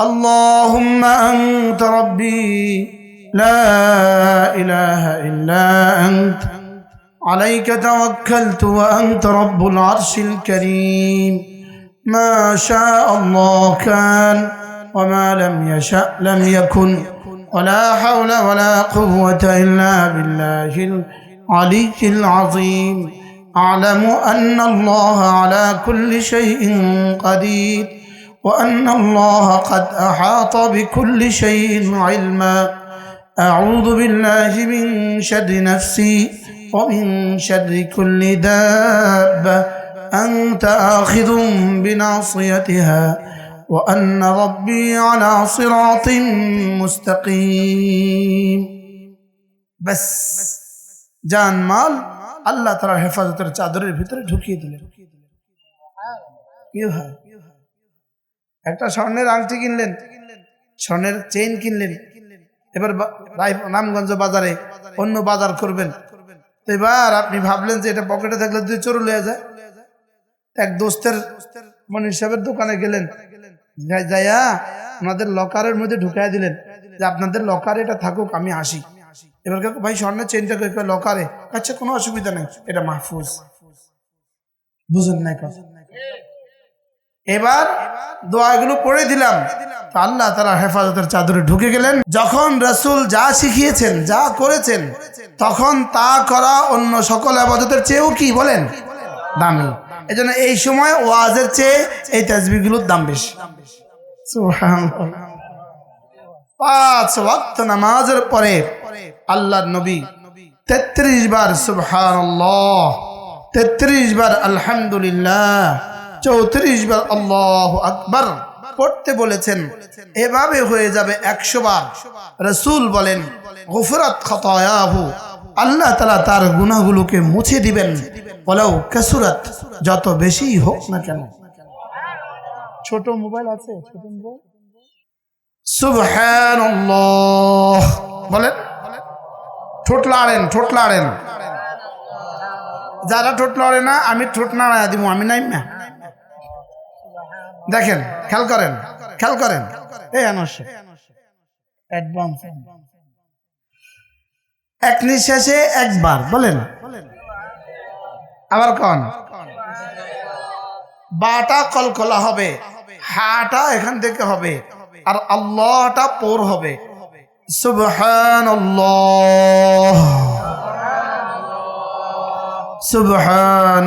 اللهم أنت ربي لا إله إلا أنت. عليك توكلت وأنت رب العرش الكريم. ما شاء الله كان وما لم يشأ لم يكن ولا حول ولا قوة إلا بالله العلي العظيم. أعلم أن الله على كل شيء قدير. وأن الله قد أحاط بكل شيء علما أعوذ بالله من شر نفسي ومن شر كل دابة أنت آخذ بناصيتها وأن ربي على صراط مستقيم بس জান মাল আল্লাহ তার হেফাজতের চাদরের ভিতরে ঢুকিয়ে দিলেন কি হয় একটা স্বর্ণের আংটি কিনলেন, স্বর্ণের চেইন কিনলেন। এবার রামগঞ্জ বাজারে অন্য বাজার করবেন। এবার আপনি ভাবলেন যে এটা পকেটে থাকলে দুই চোর লয়ে যায়। এক দোস্তের মনির সাহেবের দোকানে গেলেন। যাই- যাইয়া ওনাদের লকারের মধ্যে ঢুকাই দিলেন যে আপনাদের লকারে এটা থাকুক, আমি আসি। এবার ভাই, স্বর্ণের চেনটা লকারে। আচ্ছা কোনো অসুবিধা নেই, এটা মাহফুজ। বুঝেন নাই কথা। এবার দোয়াগুলো পড়ে দিলাম। আল্লাহ তারা হেফাজতের চাদরে ঢুকে গেলেন। যখন রসুল যা শিখিয়েছেন, যা করেছেন, তখন তা করা অন্য সকল আবাদতের চেয়েও কি বলেন? দামি। এজন্য এই সময় ওয়াজের চেয়ে এই তাজবিগুলোর দাম বেশি। পাঁচ ওয়াক্ত নামাজের পরে আল্লাহর নবী তেত্রিশ বার সুবহানাল্লাহ, তেত্রিশ বার আলহামদুলিল্লাহ চৌত্রিশ বার আল্লাহ আকবার পড়তে বলেছেন। এভাবে হয়ে যাবে একশো বার। রসুল বলেন, গুফরাত খতায়াহু। আল্লাহ তালা তার গুনাহগুলোকে মুছে দিবেন। বলেও কেসুরাত, যত বেশি হোক না কেন। ছোট মোবাইল আছে? ছোট মোবাইল? সুবহানাল্লাহ। বলেন। যারা ঠোঁট লড়ে না, আমি ঠোঁট নাড়ায় দিব, আমি নাই না। দেখেন খেয়াল করেন খেয়াল করেন। এই আনসে। এক নিঃশ্বাসে একবার বলেন। আবার কন। বাটা কলকলা হবে হাটা এখান থেকে হবে আর আল্লাহটা পোর হবে। সুবহান সুবহান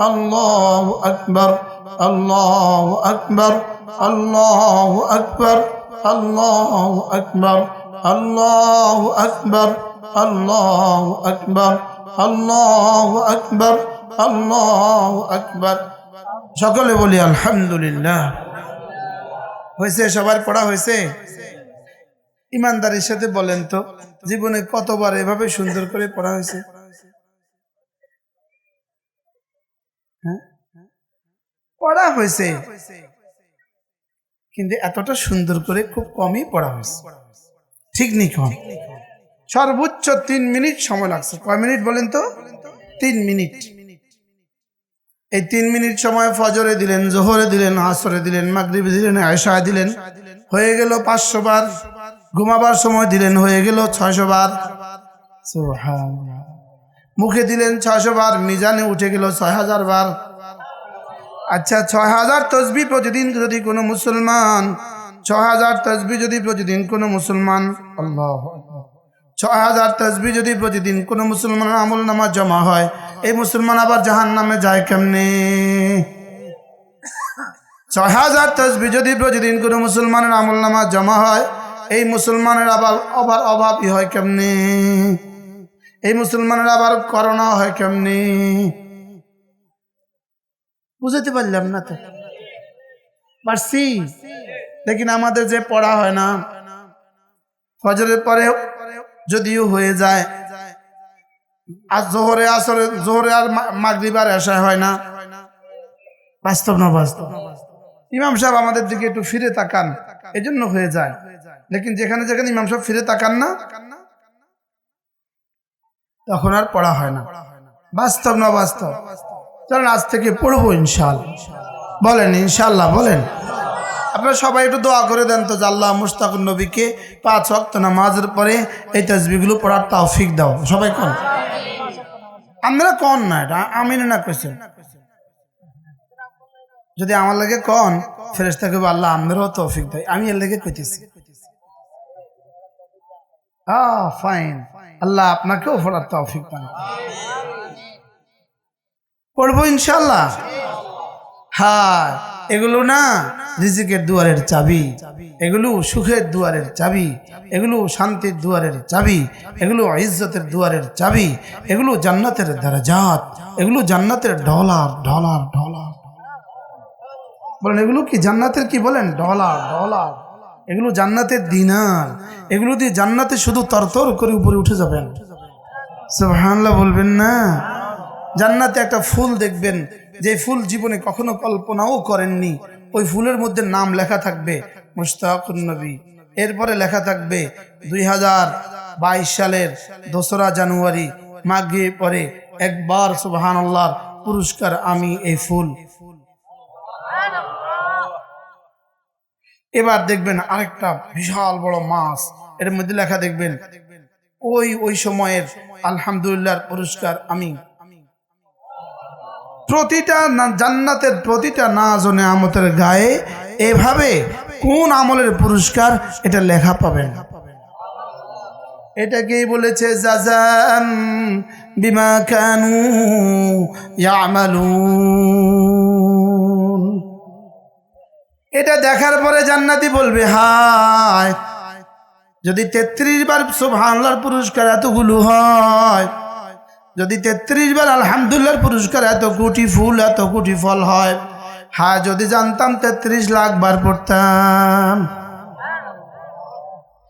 الله أكبر الله أكبر الله أكبر الله أكبر الله أكبر الله أكبر الله أكبر الله أكبر সকলে বলি আলহামদুলিল্লাহ হয়েছে সবার পড়া হয়েছে ইমানদারির সাথে বলেন তো জীবনে কতবার এভাবে সুন্দর করে পড়া হয়েছে পড়া হয়েছে। কিন্তু এতটা সুন্দর করে খুব কমই পড়া হয়েছে। ঠিক নেই কম। সর্বোচ্চ তিন মিনিট সময় লাগছে। কয় মিনিট বলেন তো? তিন মিনিট। এই তিন মিনিট সময় ফজরে দিলেন, জোহরে দিলেন, আসরে দিলেন, মাগরিবে দিলেন, আয়সায় দিলেন। হয়ে গেল পাঁচশো বার। ঘুমাবার সময় দিলেন, হয়ে গেল ছয়শো বার। মুখে দিলেন ছয়শো বার, মিজানে উঠে গেল ছয় হাজার বার। আচ্ছা ছয় হাজার তসবি প্রতিদিন যদি কোনো মুসলমান ছয় হাজার তসবি যদি প্রতিদিন কোনো মুসলমান, আল্লাহ ছয় হাজার তসবি যদি প্রতিদিন কোনো মুসলমানের আমল নামা জমা হয়, এই মুসলমান আবার জাহান নামে যায় কেমনে? ছয় হাজার তসবি যদি প্রতিদিন কোনো মুসলমানের আমল নামা জমা হয়, এই মুসলমানের আবার আবার অভাবই হয় কেমনে? এই মুসলমানের আবার করোনা হয় কেমনে? বুঝতে পারলাম না তো। পারছি? দেখুন আমাদের যে পড়া হয় না, ফজরের পরে যদিও হয়ে যায়, আর জোহরে আসরে, জোহরে আর মা- মাগরিব আর এসা হয় না। বাস্তব না বাস্তব? ইমাম সাহেব আমাদের দিকে একটু ফিরে তাকান, এজন্য হয়ে যায়। লেকিন যেখানে যেখানে ইমাম সাহেব ফিরে তাকান না, তখন আর পড়া হয় না। বাস্তব না বাস্তব? চলেন আজ থেকে পড়ব ইনশাল বলেন ইনশাল্লাহ বলেন। আপনারা সবাই একটু দোয়া করে দেন তো যে আল্লাহ মুস্তাকুর নবীকে পাঁচ অক্ত নামাজের পরে এই তসবিগুলো পড়ার তৌফিক দাও। সবাই কন? আপনারা কন না এটা? আমি না কেছেন যদি আমার লাগে কন ফেরেস্তা কেবো আল্লাহ আমাদেরও তৌফিক দেয়। আমি এর লেগে কইতেছি। ফাইন আল্লাহ আপনাকেও পড়ার তৌফিক পান পড়ব ইনশাল্লাহ? হ্যাঁ এগুলো না রিজিকের দুয়ারের চাবি। এগুলো সুখের দুয়ারের চাবি। এগুলো শান্তির দুয়ারের চাবি। এগুলো ইজ্জতের দুয়ারের চাবি। এগুলো জান্নাতের দারাজাত। এগুলো জান্নাতের ডলার ডলার ডলার। বলেন, এগুলো কি জান্নাতের কি বলেন? Dollar dollar. এগুলো জান্নাতের দিনার। এগুলো দিয়ে জান্নাতে শুধু তরতর করে উপরে উঠে যাবেন। সুবহানাল্লাহ বলবেন না। জান্নাতে একটা ফুল দেখবেন, যে ফুল জীবনে কখনো কল্পনাও করেননি। ওই ফুলের মধ্যে নাম লেখা থাকবে মুস্তাকুর এরপরে লেখা থাকবে, দুই হাজার বাইশ সালের দোসরা জানুয়ারি মাঘে পরে একবার সুবাহান আল্লাহর পুরস্কার, আমি এই ফুল। এবার দেখবেন আরেকটা বিশাল বড় মাছ, এর মধ্যে লেখা দেখবেন, ওই ওই সময়ের আলহামদুলিল্লাহর পুরস্কার, আমি প্রতিটা জান্নাতের প্রতিটা নাজ ও নেয়ামতের গায়ে এভাবে কোন আমলের পুরস্কার এটা লেখা পাবেন? এটাকেই বলেছে? জাজাম বিমা কানু ইয়ামালুন। এটা দেখার পরে জান্নাতি বলবে, হায়, যদি তেত্রিশ বার সুবহানাল্লাহর পুরস্কার এতগুলো হয় যদি তেত্রিশ বার আলহামদুল্লার পুরস্কার এত কোটি ফুল, এত কোটি ফল হয় হ্যাঁ যদি জানতাম তেত্রিশ লাখ বার পড়তাম।